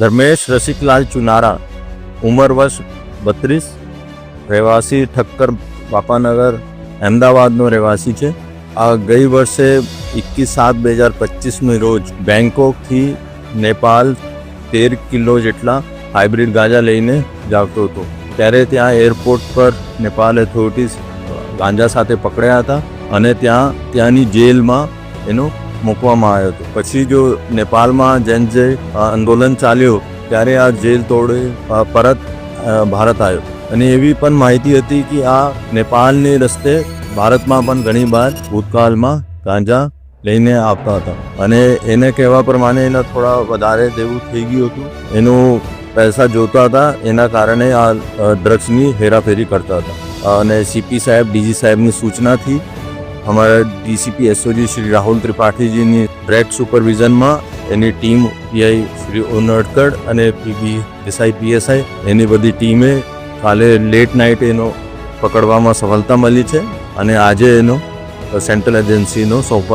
ધર્મેશ રસિકલાલ ચુનારા, ઉંમર વર્ષ બત્રીસ, રહેવાસી ઠક્કર બાપાનગર, અમદાવાદનો રહેવાસી છે. આ ગઈ વર્ષે એકવીસ સાત બે હજાર પચીસની રોજ બેંકોકથી નેપાલ તેર કિલો જેટલા હાઇબ્રિડ ગાંજા લઈને જાવતો હતો. ત્યારે ત્યાં એરપોર્ટ પર નેપાલ એથોરિટીઝ ગાંજા સાથે પકડ્યા હતા અને ત્યાં ત્યાંની જેલમાં એનો મૂકવામાં આવ્યો હતો. પછી જો નેપાળમાં જેન જે આંદોલન ચાલ્યું, ત્યારે આ જેલ તોડે પરત ભારત આવ્યો. અને એવી પણ માહિતી હતી કે આ નેપાળની રસ્તે ભારતમાં પણ ઘણી વાર ભૂતકાળમાં ગાંજા લઈને આવતા હતા. અને એને કહેવા પ્રમાણે એના થોડા વધારે દેવું થઈ ગયું હતું. એનું પૈસા જોતા હતા, એના કારણે આ ડ્રગ્સની હેરાફેરી કરતા હતા. અને સીપી સાહેબ, ડીજી સાહેબની સૂચનાથી અમારા ડીસીપી એસઓજી શ્રી રાહુલ ત્રિપાઠીજીની બ્રેક સુપરવિઝનમાં એની ટીમ પીઆઈ શ્રી ઓનડકડ અને પીબી એસઆઈ પીએસઆઈ એની બધી ટીમે કાલે લેટ નાઇટ એનો પકડવામાં સફળતા મળી છે અને આજે એનો સેન્ટ્રલ એજન્સીનો સોંપવા